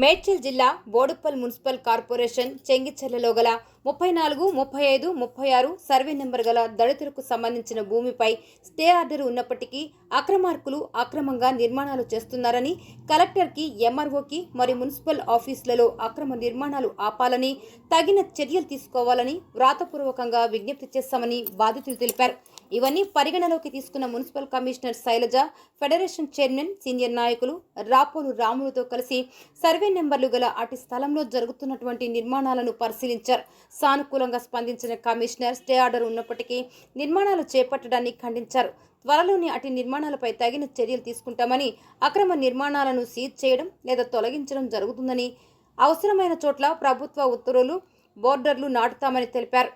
మేడ్చల్ జిల్లా Boduppal municipal corporation చెంగిచెర్లలో గల ముప్పై నాలుగు ముప్పై ఐదు ముప్పై ఆరు సర్వే నెంబర్ గల దళితులకు సంబంధించిన భూమిపై స్టే ఆర్డర్ ఉన్నప్పటికీ అక్రమార్కులు అక్రమంగా నిర్మాణాలు చేస్తున్నారని కలెక్టర్కి ఎంఆర్ఓకి మరి మున్సిపల్ ఆఫీసులలో అక్రమ నిర్మాణాలు ఆపాలని తగిన చర్యలు తీసుకోవాలని వ్రాతపూర్వకంగా విజ్ఞప్తి చేస్తామని బాధితులు తెలిపారు. ఇవన్నీ పరిగణలోకి తీసుకున్న municipal commissioner Shailaja federation chairman senior నాయకులు రాపోలు రాములతో కలిసి సర్వే నెంబర్లు గల అటు స్థలంలో జరుగుతున్నటువంటి నిర్మాణాలను పరిశీలించారు. సానుకూలంగా స్పందించిన కమిషనర్ స్టే ఆర్డర్ ఉన్నప్పటికీ నిర్మాణాలు చేపట్టడాన్ని ఖండించారు. త్వరలోనే అటు నిర్మాణాలపై తగిన చర్యలు తీసుకుంటామని అక్రమ నిర్మాణాలను సీజ్ చేయడం లేదా తొలగించడం జరుగుతుందని అవసరమైన చోట్ల ప్రభుత్వ ఉత్తర్వులు బోర్డర్లు నాటుతామని తెలిపారు.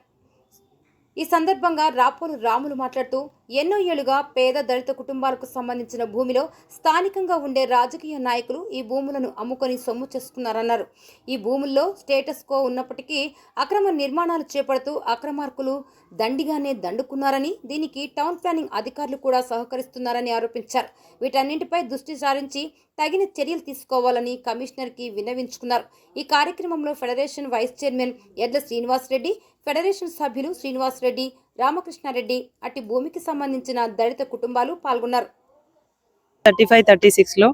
ఈ సందర్భంగా రాపోలు రాములు మాట్లాడుతూ ఎన్నో ఏళ్ళుగా పేద దళిత కుటుంబాలకు సంబంధించిన భూమిలో స్థానికంగా ఉండే రాజకీయ నాయకులు ఈ భూములను అమ్ముకొని సొమ్ము చేసుకున్నారన్నారు ఈ భూముల్లో స్టేటస్ కో ఉన్నప్పటికీ అక్రమ నిర్మాణాలు చేపడుతూ అక్రమార్కులు దండిగానే దండుకున్నారని దీనికి టౌన్ ప్లానింగ్ అధికారులు కూడా సహకరిస్తున్నారని ఆరోపించారు. వీటన్నింటిపై దృష్టి సారించి తగిన చర్యలు తీసుకోవాలని కమిషనర్కి విన్నవించుకున్నారు. ఈ కార్యక్రమంలో ఫెడరేషన్ వైస్ చైర్మన్ ఎడ్ల శ్రీనివాసరెడ్డి ఫెడరేషన్ సభ్యులు శ్రీనివాసరెడ్డి రామకృష్ణారెడ్డి అట్టి భూమికి సంబంధించిన దళిత కుటుంబాలు పాల్గొన్నారు. థర్టీ ఫైవ్ థర్టీ సిక్స్లో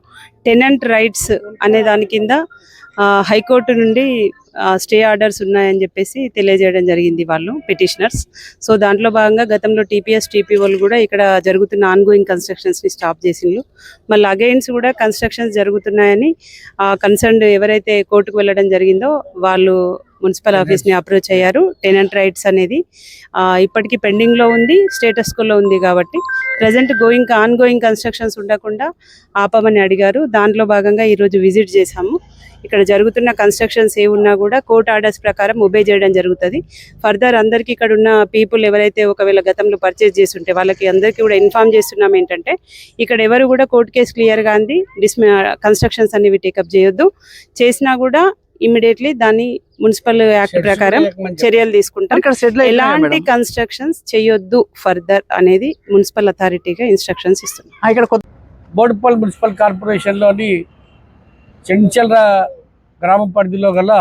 టెనెంట్ రైట్స్ అనే దాని కింద హైకోర్టు నుండి స్టే ఆర్డర్స్ ఉన్నాయని చెప్పేసి తెలియజేయడం జరిగింది వాళ్ళు పిటిషనర్స్. సో దాంట్లో భాగంగా గతంలో టీపీఎస్ టీపీఓలు కూడా ఇక్కడ జరుగుతున్న ఆన్గోయింగ్ కన్స్ట్రక్షన్స్ని స్టాప్ చేసిండ్రు. మళ్ళీ అగైన్స్ కూడా కన్స్ట్రక్షన్స్ జరుగుతున్నాయని కన్సర్న్ ఎవరైతే కోర్టుకు వెళ్ళడం జరిగిందో వాళ్ళు మున్సిపల్ ఆఫీస్ని అప్రోచ్ అయ్యారు. టెనెంట్ రైట్స్ అనేది ఇప్పటికీ పెండింగ్లో ఉంది స్టేటస్ కోలో ఉంది కాబట్టి. Present going on going constructions ఉండకుండా ఆపమని అడిగారు. దాంట్లో భాగంగా ఈరోజు విజిట్ చేశాము. ఇక్కడ జరుగుతున్న కన్స్ట్రక్షన్స్ ఏ ఉన్నా కూడా కోర్ట్ ఆర్డర్స్ ప్రకారం ఒబే చేయడం జరుగుతుంది. ఫర్దర్ అందరికీ ఇక్కడ ఉన్న పీపుల్ ఎవరైతే ఒకవేళ గతంలో పర్చేస్ చేస్తుంటే వాళ్ళకి అందరికీ కూడా ఇన్ఫార్మ్ చేస్తున్నాం ఏంటంటే ఇక్కడ ఎవరు కూడా కోర్ట్ కేసు క్లియర్గా అంది డిస్మ కన్స్ట్రక్షన్స్ అనేవి టేకప్ చేయొద్దు. చేసినా కూడా ఇమ్మీడియట్లీ దాన్ని మున్సిపల్ యాక్ట్ ప్రకారం చర్యలు తీసుకుంటాం. ఎలాంటి కన్స్ట్రక్షన్స్ చేయొద్దు ఫర్దర్ అనేది మున్సిపల్ అథారిటీగా ఇన్స్ట్రక్షన్స్ ఇస్తున్నాం. ఇక్కడ బోడుపల్ మున్సిపల్ కార్పొరేషన్లోని చెంచల గ్రామ పరిధిలో గల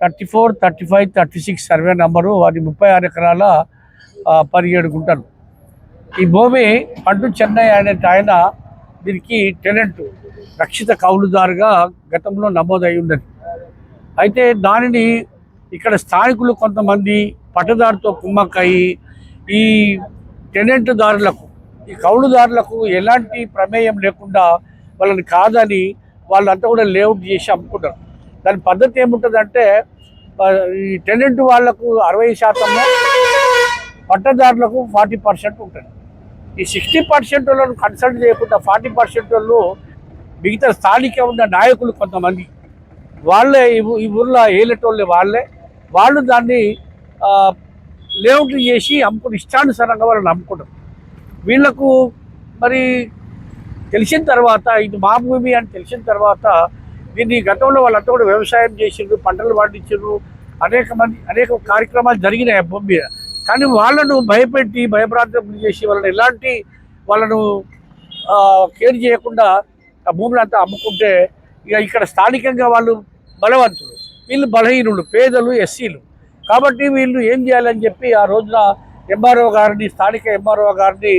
thirty four thirty five thirty six survey number వారి ముప్పై ఆరు ఎకరాల పదిహేడు గుంటలు ఈ భూమి పంటు చెన్నై అనే ఆయన దీనికి టెనెంట్ రక్షిత కౌలుదారుగా గతంలో నమోదై ఉన్నది. అయితే దానిని ఇక్కడ స్థానికులు కొంతమంది పట్టదారుతో కుమ్మక్కయి ఈ టెనెంట్ దారులకు ఈ కౌలుదారులకు ఎలాంటి ప్రమేయం లేకుండా వాళ్ళని కాదని వాళ్ళంతా కూడా లేఅవుట్ చేసి అమ్ముకుంటారు. దాని పద్ధతి ఏముంటుందంటే ఈ టెనెంట్ వాళ్ళకు అరవై శాతము పట్టదారులకు ఫార్టీ పర్సెంట్ ఉంటుంది. ఈ సిక్స్టీ పర్సెంట్ వాళ్ళను కన్సల్ట్ చేయకుండా ఫార్టీ పర్సెంట్ వాళ్ళు మిగతా స్థానిక ఉన్న నాయకులు కొంతమంది. వాళ్ళే ఈ ఊర్లో ఏలేటోళ్ళే వాళ్ళే. వాళ్ళు దాన్ని లేఅవుట్ చేసి అమ్ముకుని ఇష్టానుసారంగా వాళ్ళని అమ్ముకుంటారు. వీళ్ళకు మరి తెలిసిన తర్వాత ఇది మా భూమి అని తెలిసిన తర్వాత దీన్ని గతంలో వాళ్ళంతా కూడా వ్యవసాయం చేసిండ్రు పంటలు పండించారు అనేక మంది అనేక కార్యక్రమాలు జరిగినాయి భూమి మీద. కానీ వాళ్ళను భయపెట్టి భయభ్రాంతం చేసి వాళ్ళని ఎలాంటి వాళ్ళను కేర్ చేయకుండా ఆ భూమిని అంతా అమ్ముకుంటే ఇక ఇక్కడ స్థానికంగా వాళ్ళు బలవంతులు. వీళ్ళు బలహీనులు పేదలు ఎస్సీలు. కాబట్టి వీళ్ళు ఏం చేయాలని చెప్పి ఆ రోజున ఎంఆర్ఓ గారిని స్థానిక ఎంఆర్ఓ గారిని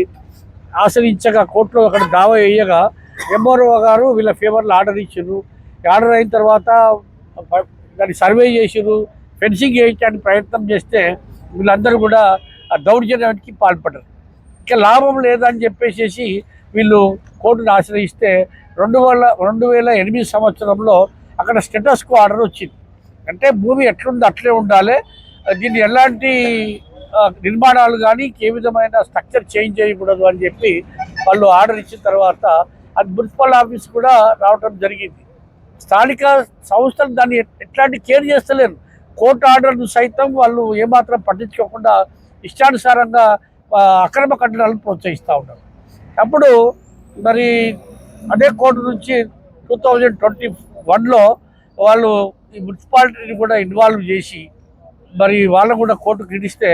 ఆశ్రయించగా కోర్టులో అక్కడ దావా వేయగా ఎంఆర్ఓ గారు వీళ్ళ ఫేవర్లో ఆర్డర్ ఇచ్చారు. ఆర్డర్ అయిన తర్వాత దాన్ని సర్వే చేసిరు ఫెన్సింగ్ వేయించడానికి ప్రయత్నం చేస్తే వీళ్ళందరూ కూడా ఆ దౌర్జన్యానికి పాల్పడరు ఇంకా లాభం లేదని చెప్పేసి వీళ్ళు కోర్టును ఆశ్రయిస్తే రెండు వేల రెండు వేల ఎనిమిది సంవత్సరంలో అక్కడ స్టేటస్కు ఆర్డర్ వచ్చింది. అంటే భూమి ఎట్లుందో అట్లే ఉండాలి. దీన్ని ఎలాంటి నిర్మాణాలు కానీ ఏ విధమైన స్ట్రక్చర్ చేంజ్ చేయకూడదు అని చెప్పి వాళ్ళు ఆర్డర్ ఇచ్చిన తర్వాత అది మున్సిపల్ ఆఫీస్ కూడా రావటం జరిగింది. స్థానిక సంస్థలు దాన్ని ఎట్లాంటి కేర్ చేస్తలేరు. కోర్టు ఆర్డర్ను సైతం వాళ్ళు ఏమాత్రం పట్టించుకోకుండా ఇష్టానుసారంగా అక్రమ కట్టడాలను ప్రోత్సహిస్తూ ఉన్నారు. అప్పుడు మరి అదే కోర్టు నుంచి టూ థౌజండ్ ట్వంటీ వన్లో వాళ్ళు ఈ మున్సిపాలిటీని కూడా ఇన్వాల్వ్ చేసి మరి వాళ్ళని కూడా కోర్టు గిడిస్తే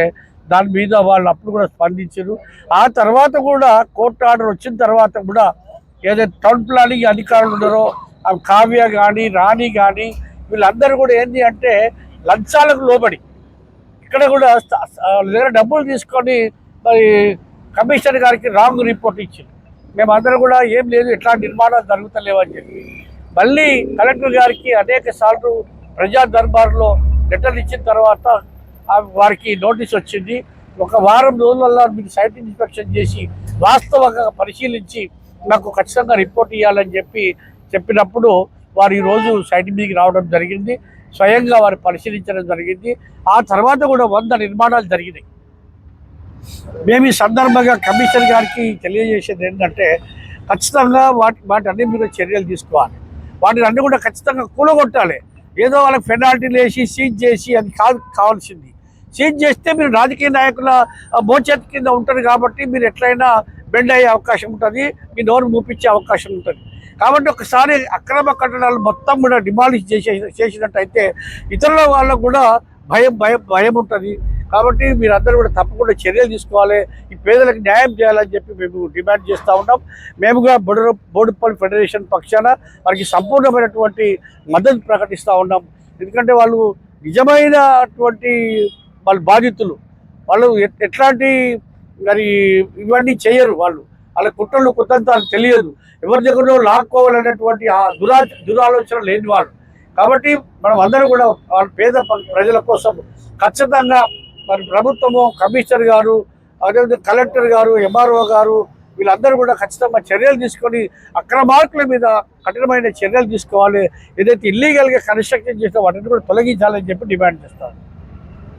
దాని మీద వాళ్ళు అప్పుడు కూడా స్పందించారు. ఆ తర్వాత కూడా కోర్టు ఆర్డర్ వచ్చిన తర్వాత కూడా ఏదైతే టౌన్ ప్లానింగ్ అధికారులు ఉన్నారో ఆ కావ్య కానీ రాణి కానీ వీళ్ళందరూ కూడా ఏంటి అంటే లంచాలకు లోబడి. ఇక్కడ కూడా దగ్గర డబ్బులు తీసుకొని మరి కమిషనర్ గారికి రాంగ్ రిపోర్ట్ ఇచ్చింది. మేమందరం కూడా ఏం లేదు ఎట్లాంటి నిర్మాణాలు జరుగుతలేవని చెప్పి. మళ్ళీ కలెక్టర్ గారికి అనేక సార్లు ప్రజా దర్బార్లో లెటర్ ఇచ్చిన తర్వాత వారికి నోటీస్ వచ్చింది. ఒక వారం రోజులలో మీరు సైట్ ఇన్స్పెక్షన్ చేసి వాస్తవంగా పరిశీలించి నాకు ఖచ్చితంగా రిపోర్ట్ ఇవ్వాలని చెప్పి చెప్పినప్పుడు వారు ఈరోజు సైట్ మీదకి రావడం జరిగింది. స్వయంగా వారు పరిశీలించడం జరిగింది. ఆ తర్వాత కూడా వంద నిర్మాణాలు జరిగినాయి. మేము ఈ సందర్భంగా కమిషనర్ గారికి తెలియజేసేది ఏంటంటే ఖచ్చితంగా వాటి వాటి అన్ని మీద చర్యలు తీసుకోవాలి. వాటిని అన్ని కూడా ఖచ్చితంగా కూలగొట్టాలి. ఏదో వాళ్ళకి పెనాల్టీలు వేసి సీజ్ చేసి అది కాదు కావాల్సింది. సీజ్ చేస్తే మీరు రాజకీయ నాయకుల ఆ, మోచేతి కింద ఉంటుంది కాబట్టి మీరు ఎట్లయినా బెండ్ అయ్యే అవకాశం ఉంటుంది మీ నోరు మూపించే అవకాశం ఉంటుంది. కాబట్టి ఒకసారి అక్రమ కట్టడాలు మొత్తం కూడా డిమాలిష్ చేసే చేసినట్టయితే ఇతరుల వాళ్ళకు కూడా భయం భయం భయం ఉంటుంది. కాబట్టి మీరందరూ కూడా తప్పకుండా చర్యలు తీసుకోవాలి. ఈ పేదలకు న్యాయం చేయాలని చెప్పి మేము డిమాండ్ చేస్తూ ఉన్నాం. మేముగా బొడు బోడుపల్లి ఫెడరేషన్ పక్షాన వారికి సంపూర్ణమైనటువంటి మద్దతు ప్రకటిస్తూ ఉన్నాం. ఎందుకంటే వాళ్ళు నిజమైనటువంటి వాళ్ళ బాధితులు వాళ్ళు ఎట్- ఎట్లాంటి మరి ఇవన్నీ చేయరు వాళ్ళు. వాళ్ళ కుట్రలు కుతంత్రాలు తెలియదు. ఎవరి దగ్గర లాక్కోవాలనేటువంటి ఆ దురా దురాలోచన లేని వాళ్ళు. కాబట్టి మనం అందరూ కూడా వాళ్ళ పేద ప్రజల కోసం ఖచ్చితంగా మరి ప్రభుత్వము కమిషనర్ గారు అదేవిధంగా కలెక్టర్ గారు ఎంఆర్ఓ గారు వీళ్ళందరూ కూడా ఖచ్చితంగా చర్యలు తీసుకొని అక్రమార్కుల మీద కఠినమైన చర్యలు తీసుకోవాలి. ఏదైతే ఇల్లీగల్గా కన్స్ట్రక్షన్ చేసిన వాటిని కూడా తొలగించాలని చెప్పి డిమాండ్ చేస్తారు.